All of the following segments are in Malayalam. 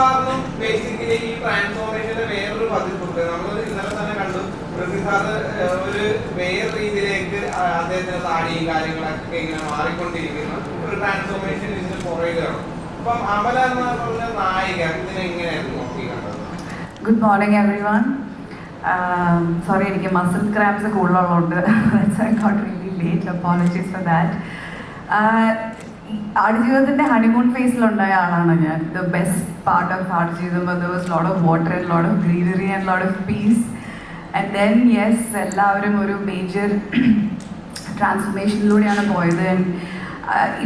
സാറിനും ബേസിക്കലി ഈ ട്രാൻസ്ഫോർമേഷന്റെ വേറൊരു പതിപ്പുണ്ട് നമ്മൾ ഇന്നലെ തന്നെ കണ്ടു. പ്രസി സാറ് ഒരു വേറെ രീതിയിലേക്ക് അദ്ദേഹത്തിന്റെ താടിയും കാര്യങ്ങളൊക്കെ ഇങ്ങനെ മാറിക്കൊണ്ടിരിക്കുന്ന. ഒരു ട്രാൻസ്ഫോർമേഷൻ ഇതിന് പുറകിലാണ് അപ്പം അമല എന്ന് പറഞ്ഞ നായിക ഇതിനെങ്ങനെയായിരുന്നു നോക്കി കണ്ടത്? Good morning every one sorry എനിക്ക് muscle cramps കൂടുതലുള്ളതുകൊണ്ട് I got really late apologies for that ആടുജീവിതത്തിന്റെ honeymoon ഫേസിലുണ്ടായ ആളാണ് ഞാൻ. The best part of Aadujeevitham was lot of water and load of greenery and load of peace and then yes എല്ലാവരും ഒരു മേജർ ട്രാൻസ്ഫോർമേഷനിലൂടെയാണ് പോയത്.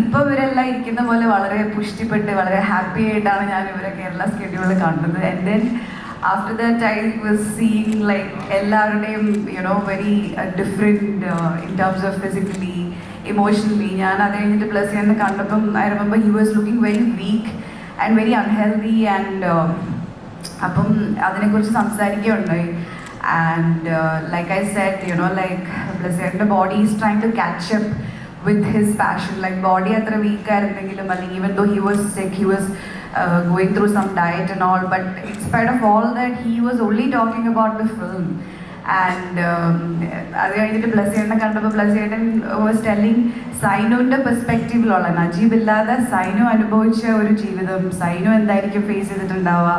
ഇപ്പോൾ ഇവരെല്ലാം ഇരിക്കുന്ന പോലെ വളരെ പുഷ്ടിപ്പെട്ട് വളരെ ഹാപ്പി ആയിട്ടാണ് ഞാൻ ഇവരെ കേരള സ്കെഡ്യൂളിൽ കണ്ടത്. And then after that I was seeing like എല്ലാവരുടെയും you know very different in terms of physically emotionally ഞാൻ അത് കഴിഞ്ഞിട്ട് പ്ലസ് ചെയ്യാൻ കണ്ടപ്പം I remember he was looking very weak and very unhealthy and അപ്പം അതിനെക്കുറിച്ച് സംസാരിക്കുകയുണ്ടായി. And like I set you know like ബ്ലസേറിന്റെ body is trying to catch up with his passion like body അത്ര വീക്കായിരുന്നെങ്കിലും അല്ലെങ്കിൽ even though he was sick he was going through some diet and all but inspired of all that he was only talking about the film and അത് കഴിഞ്ഞിട്ട് പ്ലസ് ചേട്ടനെ കണ്ടപ്പോൾ പ്ലസ് ചേട്ടൻ വാസ് ടെല്ലിങ് സൈനുവിന്റെ പെർസ്പെക്റ്റീവിലുള്ള നജീബ് ഇല്ലാതെ സൈനു അനുഭവിച്ച ഒരു ജീവിതം സൈനു എന്തായിരിക്കും ഫേസ് ചെയ്തിട്ടുണ്ടാവുക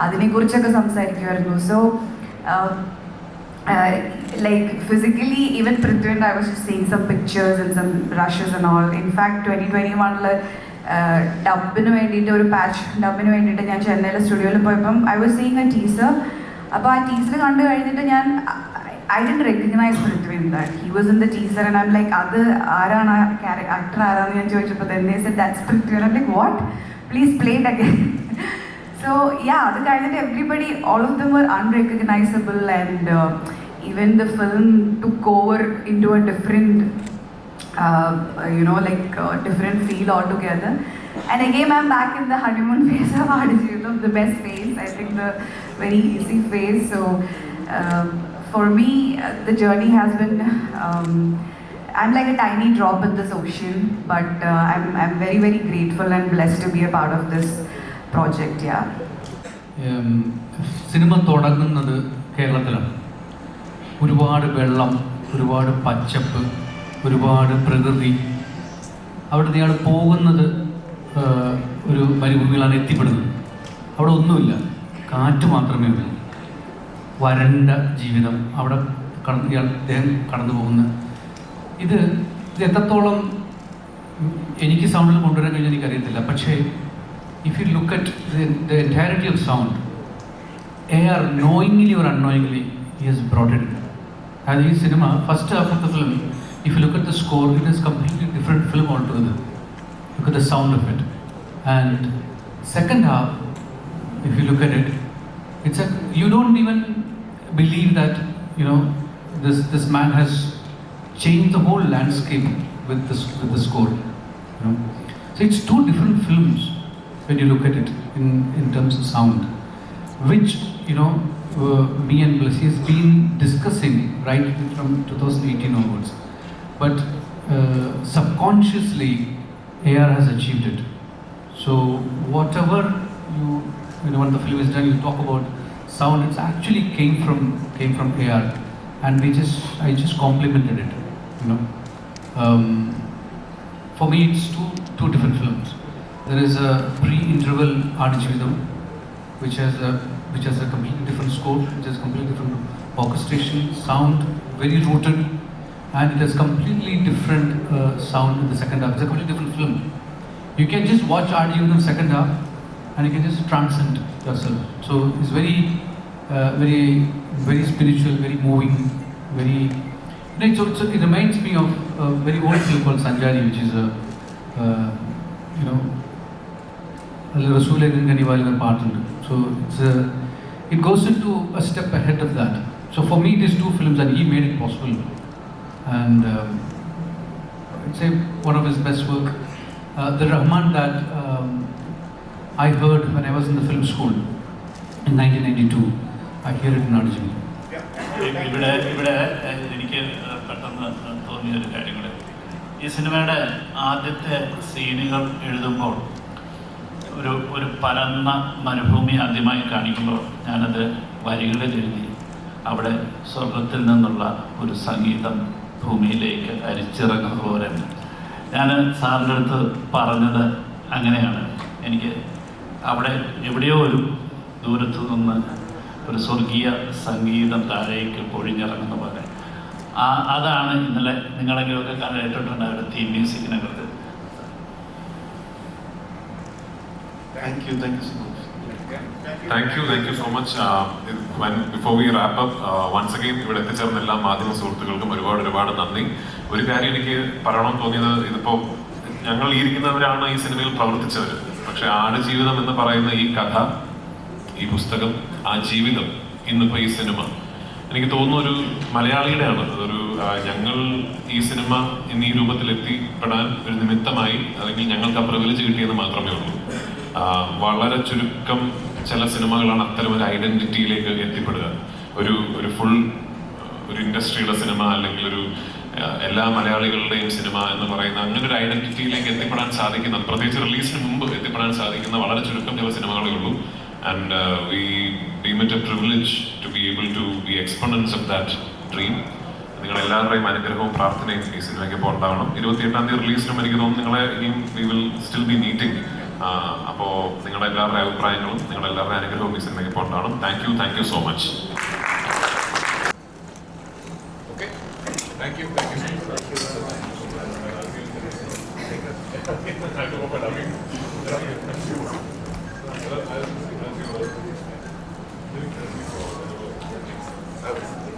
അതിനെക്കുറിച്ചൊക്കെ സംസാരിക്കുമായിരുന്നു so like physically even and I was just seeing some pictures and some rushes and all. Twenty fact, 2021 ഡബിന് വേണ്ടിയിട്ട് ഒരു പാച്ച് ഡബിന് വേണ്ടിയിട്ട് ഞാൻ ചെന്നൈയിലെ സ്റ്റുഡിയോയിൽ പോയപ്പം I was seeing a teaser അപ്പോൾ ആ ടീസർ കണ്ടു കഴിഞ്ഞിട്ട് ഞാൻ I did recognise in that he was in the teaser and I'm like അത് ആരാണ് ആക്ടർ ആരാന്ന് ഞാൻ ചോദിച്ചപ്പോൾ തന്നെ that's like what please play it again So yeah, അത് കഴിഞ്ഞിട്ട് of them were unrecognizable and uh, even the film took over into a different, uh, you know, like uh, different feel altogether. And again, I'm back in the honeymoon phase of Adijivitham, the best phase, I think the very easy phase. So um, for me, uh, the journey has been, um, I'm like a tiny drop in this ocean, but uh, I'm, I'm very, very grateful and blessed to be a part of this project, yeah. Cinema തുടങ്ങുന്നത് കേരളത്തിലാണ് ഒരുപാട് വെള്ളം ഒരുപാട് പച്ചപ്പ് ഒരുപാട് പ്രകൃതി അവിടെ ഇയാൾ പോകുന്നത് ഒരു മരുഭൂമിയിലാണ് എത്തിപ്പെടുന്നത് അവിടെ ഒന്നുമില്ല കാറ്റ് മാത്രമേ ഉള്ളൂ വരണ്ട ജീവിതം അവിടെ കടന്ന് അദ്ദേഹം കടന്നു പോകുന്ന ഇത് ഇത് എത്രത്തോളം എനിക്ക് സൗണ്ടിൽ കൊണ്ടുവരാൻ കഴിഞ്ഞാൽ എനിക്കറിയത്തില്ല പക്ഷേ if you look at the, the entirety of sound, air knowingly or unknowingly, he has brought it. And in cinema, first half of the film, if you look at the score, it is completely different film altogether. Look at the sound of it. And second half, if you look at it, it's a you don't even believe that you know this this man has changed the whole landscape with this with the score. You know, so it's two different films when you look at it in, in terms of sound, which you know uh, me and Blessy has been discussing right from 2018 onwards, but uh, subconsciously AR has achieved it. So whatever you you know when the film is done, you talk about sound. It's actually came from came from AR, and we just I just complimented it. You know, um, for me it's two two different films. There is a pre-interval Adichvidam, which has a which has a completely different score, which has completely different orchestration, sound, very rooted, and it has completely different uh, sound in the second half. It's a completely different film. You can just watch RDU in the second half, and you can just transcend yourself. So it's very, uh, very, very spiritual, very moving, very. You know, so, it reminds me of a very old film called Sanjari, which is a, uh, you know, in it. So it's a, it goes into a step ahead of that. So for me, these two films, and he made it possible. And um, I'd say one of his best work. Uh, the Rahman that um, I heard when I was in the film school in 1992, I hear it in Arjun. ഇവിടെ ഇവിടെ എനിക്ക് പെട്ടെന്ന് തോന്നിയ ഒരു കാര്യങ്ങൾ ഈ സിനിമയുടെ ആദ്യത്തെ സീനുകൾ എഴുതുമ്പോൾ ഒരു ഒരു പരന്ന മരുഭൂമി ആദ്യമായി കാണിക്കുമ്പോൾ ഞാനത് വരികളിൽ എഴുതി അവിടെ സ്വർഗത്തിൽ നിന്നുള്ള ഒരു സംഗീതം ഭൂമിയിലേക്ക് അരിച്ചിറങ്ങുന്ന പോലെ ഞാൻ സാറിന്റെ അടുത്ത് പറഞ്ഞത് അങ്ങനെയാണ്. എനിക്ക് അവിടെ എവിടെയോ ഒരു ദൂരത്തു നിന്ന് ഒരു സ്വർഗീയ സംഗീതം താഴേക്ക് പൊഴിഞ്ഞിറങ്ങുന്ന പോലെ. ആ അതാണ് ഇന്നലെ നിങ്ങളെങ്കിലുമൊക്കെ കേട്ടിട്ടുണ്ടായിരുന്നു തീം മ്യൂസിക്കിനെ കുറിച്ച്. Thank you thank you. Thank you thank you so much before we wrap up once again ഇവിടെ എത്തിച്ചേർന്ന എല്ലാ മാധ്യമ സുഹൃത്തുക്കൾക്കും ഒരുപാട് ഒരുപാട് നന്ദി. ഒരു കാര്യം എനിക്ക് പറയണമെന്ന് തോന്നിയത് ഇതിപ്പോ ഞങ്ങൾ ഇരിക്കുന്നവരാണ് ഈ സിനിമയിൽ പ്രവർത്തിച്ചവർ പക്ഷെ ആടുജീവിതം എന്ന് പറയുന്ന ഈ കഥ ഈ പുസ്തകം ആ ജീവിതം ഇന്നിപ്പോ ഈ സിനിമ. എനിക്ക് തോന്നുന്നു ഒരു മലയാളിയുടെയാണ്. അതൊരു ആ, ഞങ്ങൾ ഈ സിനിമ ഇന്ന് ഈ രൂപത്തിൽ എത്തിപ്പെടാൻ ഒരു നിമിത്തമായി അല്ലെങ്കിൽ ഞങ്ങൾക്ക് ആ പ്രിവിലേജ് കിട്ടിയെന്ന് മാത്രമേ ഉള്ളൂ. വളരെ ചുരുക്കം ചില സിനിമകളാണ് അത്തരം ഒരു ഐഡന്റിറ്റിയിലേക്ക് എത്തിപ്പെടുക. ഒരു ഒരു ഫുൾ ഒരു ഇൻഡസ്ട്രിയുടെ സിനിമ അല്ലെങ്കിൽ ഒരു എല്ലാ മലയാളികളുടെയും സിനിമ എന്ന് പറയുന്ന അങ്ങനെ ഒരു ഐഡന്റിറ്റിയിലേക്ക് എത്തിപ്പെടാൻ സാധിക്കുന്ന പ്രത്യേകിച്ച് റിലീസിന് മുമ്പ് എത്തിപ്പെടാൻ സാധിക്കുന്ന വളരെ ചുരുക്കം ചില സിനിമകളേ ഉള്ളൂ. And we deem it a privilege to be able to be exponents of that dream നിങ്ങൾ എല്ലാവരുടെയും അനുഗ്രഹവും പ്രാർത്ഥനയും ഈ സിനിമയ്ക്ക് ഇപ്പോൾ ഉണ്ടാവണം ഇരുപത്തിയെട്ടാം തീയതി റിലീസിനും എനിക്ക് തോന്നുന്നു നിങ്ങളെ ഇനിയും we will still be meeting അപ്പോൾ നിങ്ങളുടെ എല്ലാവരുടെ അഭിപ്രായങ്ങളും നിങ്ങളുടെ എല്ലാവരുടെ അനുഗ്രഹവും ഈ സിനിമയ്ക്ക് പോണ്ടാണ് thank you thank you so much Thank you.